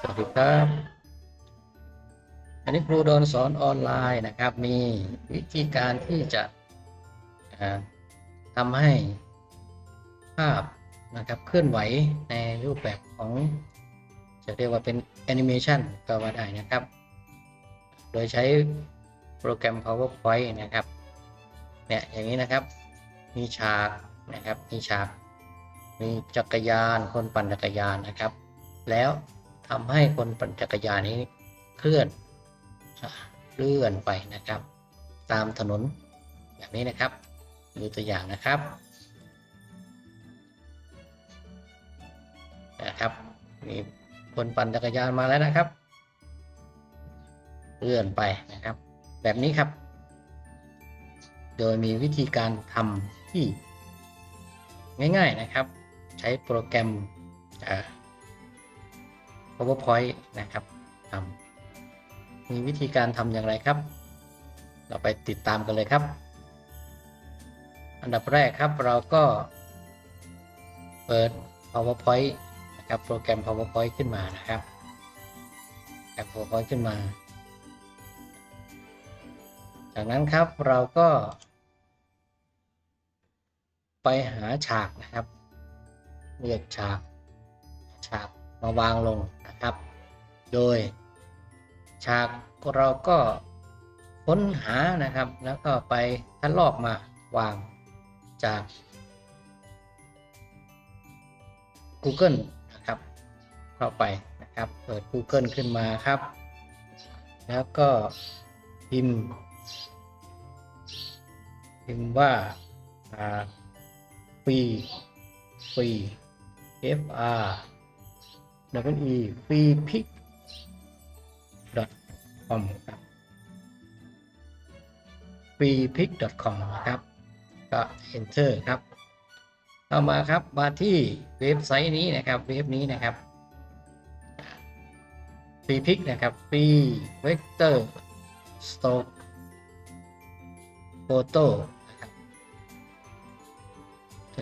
สวัสดีครับ อันนี้ครูโดนสอนออนไลน์นะครับ มีวิธีการที่จะทำให้ภาพนะครับเคลื่อนไหวในรูปแบบของ จะเรียกว่าเป็นแอนิเมชันก็ว่าได้นะครับ โดยใช้ โปรแกรม PowerPoint นะครับ เนี่ยอย่างนี้นะครับ มีฉากนะครับ มีฉาก มีจักรยานคนปั่นจักรยานนะครับ แล้วทำให้คนปั่นจักรยานนี้เคลื่อนเลื่อนไปนะครับ ตามถนนแบบนี้นะครับดูตัวอย่างนะครับนะครับมีคนปั่นจักรยานมาแล้วนะครับเลื่อนไปนะครับ แบบนี้ครับ โดยมีวิธีการทำที่ง่ายๆนะครับ ใช้โปรแกรม PowerPoint นะครับทำมีวิธีการทำอย่างไรครับ เราไปติดตามกันเลยครับ อันดับแรกครับเราก็เปิด PowerPoint นะครับโปรแกรม PowerPoint ขึ้นมานะครับแอป PowerPoint ขึ้นมา จากนั้นครับเราก็ ไปหาฉากนะครับ เลือกฉาก ฉากมาวางลงนะครับ โดย ฉากเราก็ค้นหานะครับ แล้วก็ไปคัดลอกมาวางจาก Google นะครับ เข้าไปนะครับ เปิด Google ขึ้นมาครับ แล้วก็พิมพ์ พิมพ์ว่าอ่าฟรีฟรี F R w e free pick com ครับ free pick com นะครับก็ enter ครับเข้ามาครับมาที่เว็บไซต์นี้นะครับเว็บนี้นะครับ free pick นะครับ free vector stock photo นะครับตั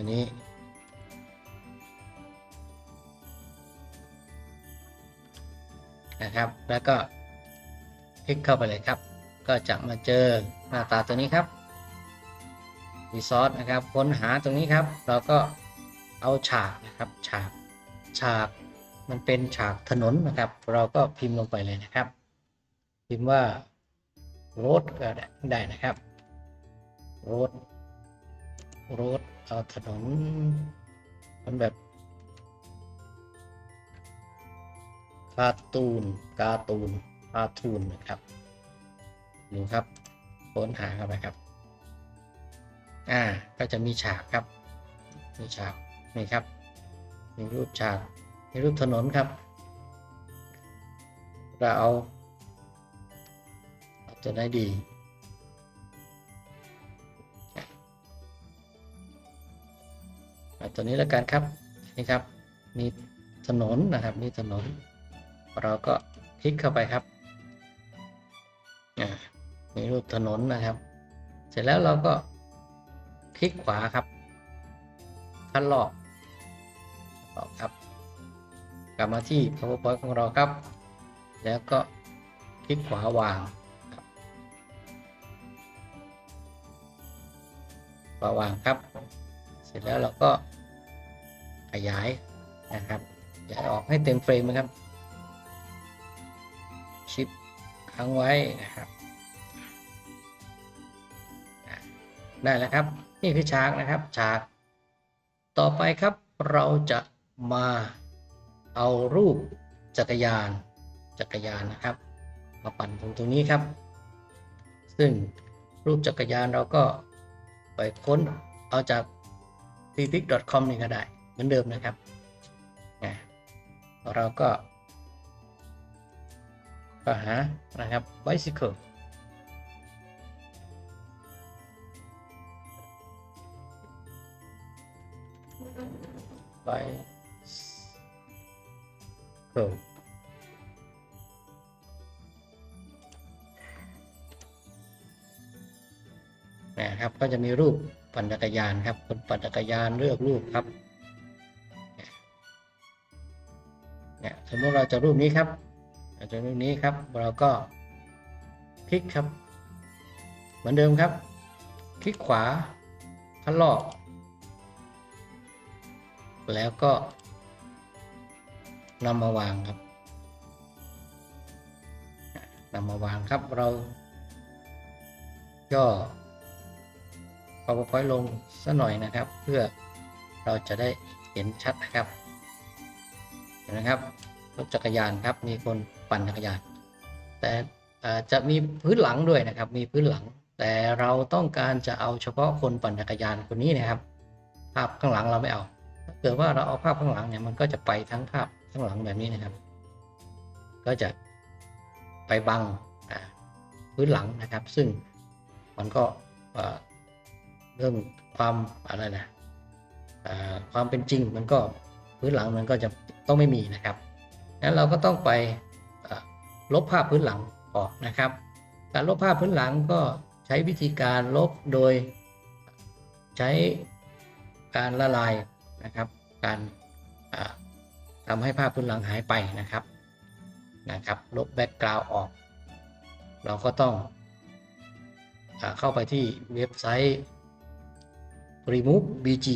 วนี้ นะครับ แล้วก็คลิกเข้าไปเลยครับ ก็จะมาเจอหน้าตาตัวนี้ครับรีซอสนะครับ ค้นหาตรงนี้ครับ เราก็เอาฉากนะครับฉากฉากมันเป็นฉากถนนนะครับ เราก็พิมพ์ลงไปเลยนะครับ พิมพ์ว่า road ก็ได้นะครับรถ road road เอาถนนมันแบบการ์ตูนการ์ตูนการ์ตูนนะครับดูครับค้นหาเข้าไปครับ อ่าก็จะมีฉากครับ มีฉากนี่ครับ มีรูปฉาก มีรูปถนนครับเราเอาเอาตัวไหนดี เอาตัวนี้แล้วกันครับนี่ครับ มีถนนนะครับ มีถนน เราก็คลิกเข้าไปครับอ่ามีรูปถนนนะครับ เสร็จแล้วเราก็คลิกขวาครับคัดลอกลอกครับ กลับมาที่ powerpoint ของเราครับ แล้วก็คลิกขวาวางขวาวางครับ เสร็จแล้วเราก็ ขยายนะครับขยายออกให้เต็มเฟรมนะครับชิปค้างไว้นะครับได้แล้วครับนี่คือฉากนะครับฉาก ต่อไปครับเราจะมาเอารูปจักรยานจักรยานนะครับ มาปั่นตรงตรงนี้ครับ ซึ่งรูปจักรยานเราก็ไปค้นเอาจาก f r e e p i c c o m นี่ก็ได้ เหมือนเดิมนะครับอะเราก็ก็หานะครับ bicycle ไ bicycle นะครับ ก็จะมีรูปปั่นจักรยานครับคนปั่นจักรยานเลือกรูปครับ สมมติเราจะรูปนี้ครับเราจะรูปนี้ครับ เราก็คลิกครับ เหมือนเดิมครับ คลิกขวาคัดลอก แล้วก็นำมาวางครับนำมาวางครับเราย่อ powerpoint ลงสักหน่อยนะครับ เพื่อเราจะได้เห็นชัดนะครับเห็นนะครับ รถจักรยานครับ มีคนปั่นจักรยาน แต่จะมีพื้นหลังด้วยนะครับ มีพื้นหลัง แต่เราต้องการจะเอาเฉพาะคนปั่นจักรยานคนนี้นะครับ ภาพข้างหลังเราไม่เอา ถ้าเกิดว่าเราเอาภาพข้างหลังเนี่ยมันก็จะไปทั้งภาพข้างหลังแบบนี้นะครับ ก็จะไปบังพื้นหลังนะครับ ซึ่งมันก็เรื่องความอะไรนะความเป็นจริงมันก็พื้นหลังมันก็จะต้องไม่มีนะครับ งั้นเราก็ต้องไปลบภาพพื้นหลังออกนะครับ การลบภาพพื้นหลังก็ใช้วิธีการลบโดยใช้การละลายนะครับ การทำให้ภาพพื้นหลังหายไปนะครับนะครับลบแบ็กกราวด์ออก เราก็ต้องอเข้าไปที่เว็บไซต์ remove bg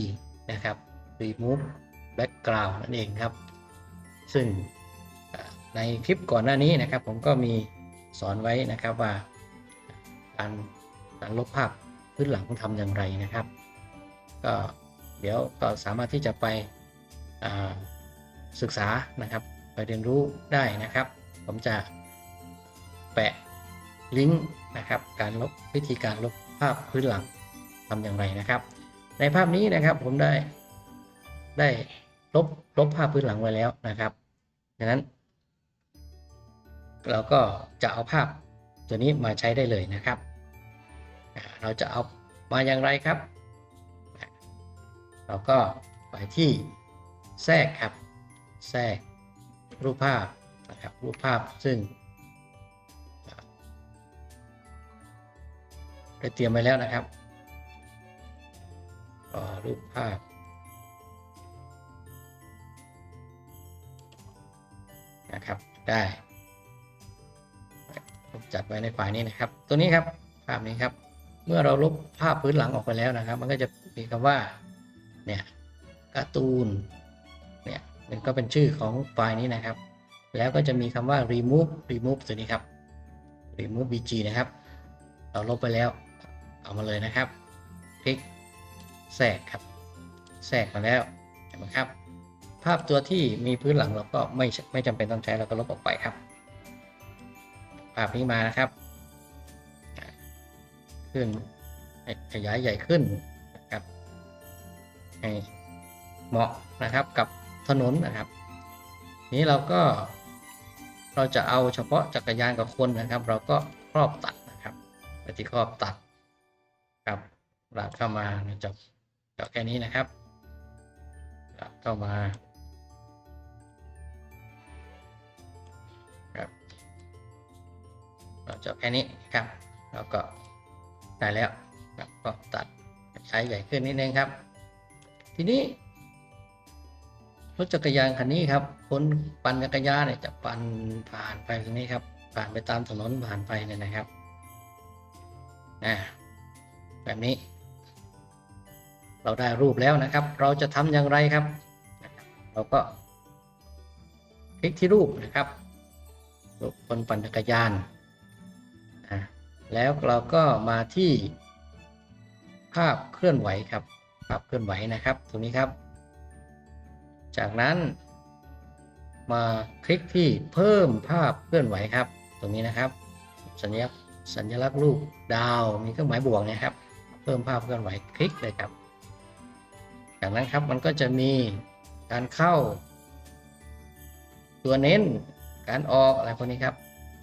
นะครับ remove background นั่นเองครับ ซึ่ง ในคลิปก่อนหน้านี้นะครับ ผมก็มีสอนไว้นะครับว่า การการลบภาพพื้นหลังทำอย่างไรนะครับ ก็เดี๋ยวก็สามารถที่จะไปศึกษานะครับไปเรียนรู้ได้นะครับ ผมจะแปะลิงก์นะครับ การลบวิธีการลบภาพพื้นหลังทำอย่างไรนะครับ ในภาพนี้นะครับผมได้ได้ลบลบภาพพื้นหลังไว้แล้วนะครับดังนั้น เราก็จะเอาภาพตัวนี้มาใช้ได้เลยนะครับ เราจะเอามาอย่างไรครับ เราก็ไปที่แทรกครับ แทรกรูปภาพนะครับรูปภาพซึ่งได้เตรียมไว้แล้วนะครับรูปภาพนะครับได้ จัดไว้ในไฟล์นี้นะครับ ตัวนี้ครับภาพนี้ครับ เมื่อเราลบภาพพื้นหลังออกไปแล้วนะครับ มันก็จะมีคำว่าเนี่ยการ์ตูนเนี่ยมันก็เป็นชื่อของไฟล์นี้นะครับ แล้วก็จะมีคำว่า remove remove ตัวนี้ครับ remove bg นะครับ เราลบไปแล้วเอามาเลยนะครับ คลิกแทรกครับแทรกมาแล้วเห็นไหมครับ ภาพตัวที่มีพื้นหลังเราก็ไม่ไม่จำเป็นต้องใช้เราก็ลบออกไปครับ ภาพนี้มานะครับ ขึ้นขยายใหญ่ขึ้นนะครับให้เหมาะนะครับกับถนนนะครับ นี้เราก็เราจะเอาเฉพาะจักรยานกับคนนะครับ เราก็ครอบตัดนะครับปที่ครอบตัดครับหลากเข้ามาจบจบแค่นี้นะครับหลากเข้ามา เราจบแค่นี้ครับ แล้วก็ได้แล้วก็ตัดใช้ใหญ่ขึ้นนิดนึงครับ ทีนี้รถจักรยานคันนี้ครับคนปั่นจักรยานเนี่ยจะปั่นผ่านไปตรงนี้ครับ ผ่านไปตามถนนผ่านไปเนี่ยนะครับนะแบบนี้ เราได้รูปแล้วนะครับ เราจะทำอย่างไรครับ เราก็ คลิกที่รูปนะครับรูปคนปั่นจักรยาน แล้วเราก็มาที่ภาพเคลื่อนไหวครับภาพเคลื่อนไหวนะครับตรงนี้ครับ จากนั้น มาคลิกที่เพิ่มภาพเคลื่อนไหวครับ ตรงนี้นะครับ สัญลักษณ์สัญลักษณ์รูปดาวมีเครื่องหมายบวกเนะครับ เพิ่มภาพเคลื่อนไหวคลิกเลยครับ จากนั้นครับมันก็จะมีการเข้า ตัวเน้นการออกอะไรพวกนี้ครับ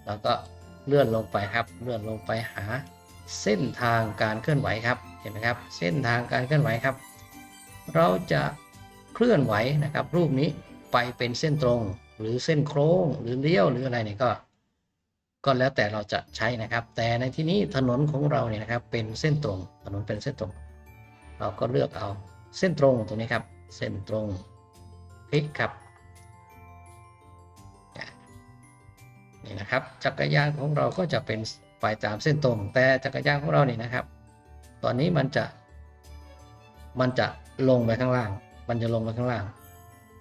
เราก็ เลื่อนลงไปครับ เลื่อนลงไปหาเส้นทางการเคลื่อนไหวครับเห็นไหมครับ เส้นทางการเคลื่อนไหวครับ เราจะเคลื่อนไหวนะครับ รูปนี้ไปเป็นเส้นตรง หรือเส้นโค้งหรือเลี้ยวหรืออะไรเนี่ยก็ก็แล้วแต่เราจะใช้นะครับ แต่ในที่นี้ถนนของเราเนี่ยนะครับ เป็นเส้นตรง ถนนเป็นเส้นตรง เราก็เลือกเอาเส้นตรงตรงนี้ครับ เส้นตรงคลิกครับ นี่นะครับ จักรยานของเราก็จะเป็นไปตามเส้นตรง แต่จักรยานของเราเนี่ยนะครับ ตอนนี้มันจะ มันจะลงไปข้างล่าง มันจะลงไปข้างล่าง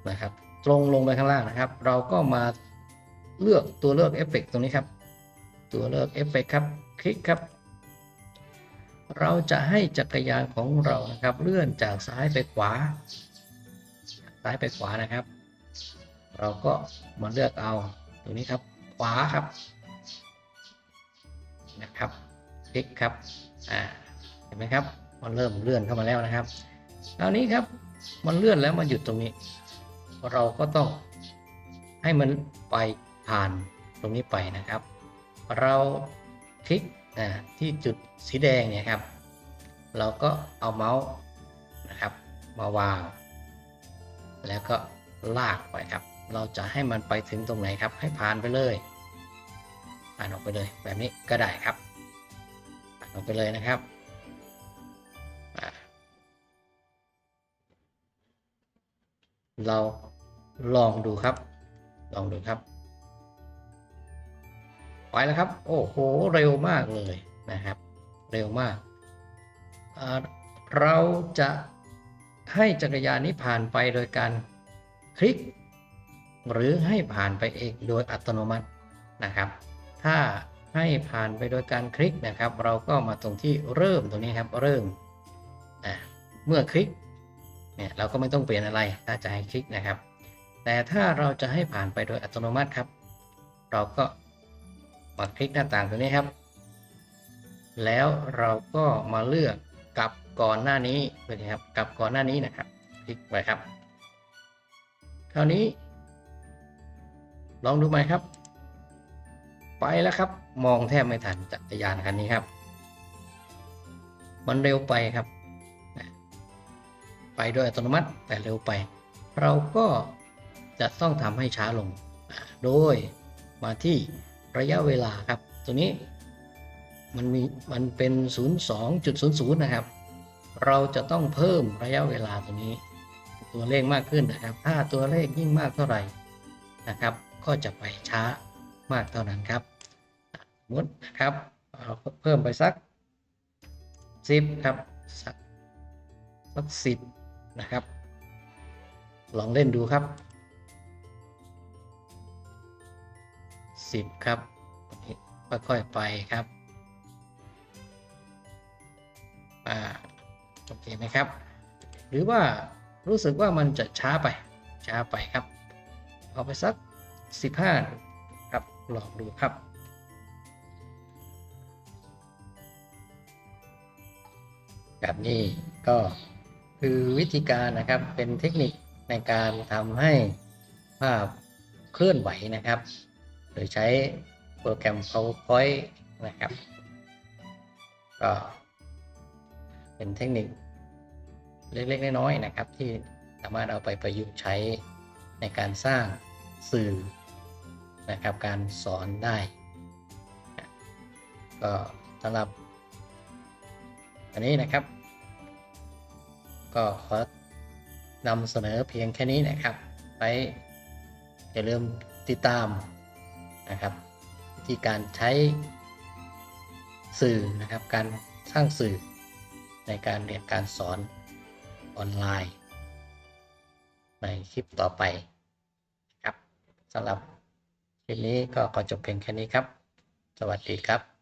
นะครับ ตรงลงไปข้างล่างนะครับ เราก็มาเลือกตัวเลือกเอฟเฟกต์ตรงนี้ครับ ตัวเลือกเอฟเฟกต์ครับ คลิกครับ เราจะให้จักรยานของเรานะครับ เลื่อนจากซ้ายไปขวา ซ้ายไปขวานะครับ เราก็มาเลือกเอาตรงนี้ครับ ขวาครับนะครับคลิกครับอ่าเห็นไหมครับ มันเริ่มเลื่อนเข้ามาแล้วนะครับคราวนี้ครับมันเลื่อนแล้วมาหยุดตรงนี้ เราก็ต้องให้มันไปผ่านตรงนี้ไปนะครับ เราคลิกอ่าที่จุดสีแดงเนี่ยครับ เราก็เอาเมาส์นะครับมาวาง แล้วก็ลากไปครับ เราจะให้มันไปถึงตรงไหนครับ ให้ผ่านไปเลยผ่านออกไปเลยแบบนี้ก็ได้ครับผ่านออกไปเลยนะครับเราลองดูครับ ลองดูครับไปแล้วครับ โอ้โห เร็วมากเลยนะครับ เร็วมาก เราจะให้จักรยานนี้ผ่านไปโดยการคลิก หรือให้ผ่านไปเองโดยอัตโนมัตินะครับ ถ้าให้ผ่านไปโดยการคลิกนะครับ เราก็มาตรงที่เริ่มตรงนี้ครับเริ่มเมื่อคลิกเนี่ยเราก็ไม่ต้องเปลี่ยนอะไรถ้าจะให้คลิกนะครับ แต่ถ้าเราจะให้ผ่านไปโดยอัตโนมัติครับ เราก็มาคลิกหน้าต่างตัวนี้ครับ แล้วเราก็มาเลือกกลับก่อนหน้านี้ไปเลยครับกลับก่อนหน้านี้นะครับ คลิกไปครับ คราวนี้ ลองดูไหมครับ ไปแล้วครับ มองแทบไม่ทันจักรยานคันนี้ครับ มันเร็วไปครับ ไปโดยอัตโนมัติแต่เร็วไป เราก็จะต้องทำให้ช้าลง โดยมาที่ระยะเวลาครับ ตัวนี้มันมีมันเป็น 02.00 นะครับ เราจะต้องเพิ่มระยะเวลาตัวนี้ ตัวเลขมากขึ้นนะครับ ถ้าตัวเลขยิ่งมากเท่าไหร่นะครับ ก็จะไปช้ามากเท่านั้นครับสมมตินะครับเราเพิ่มไปสัก10ครับสักสักสิบนะครับ ลองเล่นดูครับ 10 ครับค่อยๆไปครับอ่าโอเคไหมครับ หรือว่ารู้สึกว่ามันจะช้าไปช้าไปครับ เอาไปสัก 15ครับลองดูครับ แบบนี้ก็คือวิธีการนะครับเป็นเทคนิคในการทำให้ภาพเคลื่อนไหวนะครับ โดยใช้โปรแกรม PowerPoint นะครับ ก็เป็นเทคนิคเล็ก ๆ น้อยๆนะครับ ที่สามารถเอาไปประยุกต์ใช้ในการสร้างสื่อ นะครับการสอนได้ก็สำหรับอันนี้นะครับ ก็ขอนำเสนอเพียงแค่นี้นะครับ ไปอย่าลืมติดตามนะครับวิธีการใช้สื่อนะครับ การสร้างสื่อในการเรียนการสอนออนไลน์ ในคลิปต่อไปครับสำหรับ คลิปนี้ก็ขอจบเพียงแค่นี้ครับ สวัสดีครับ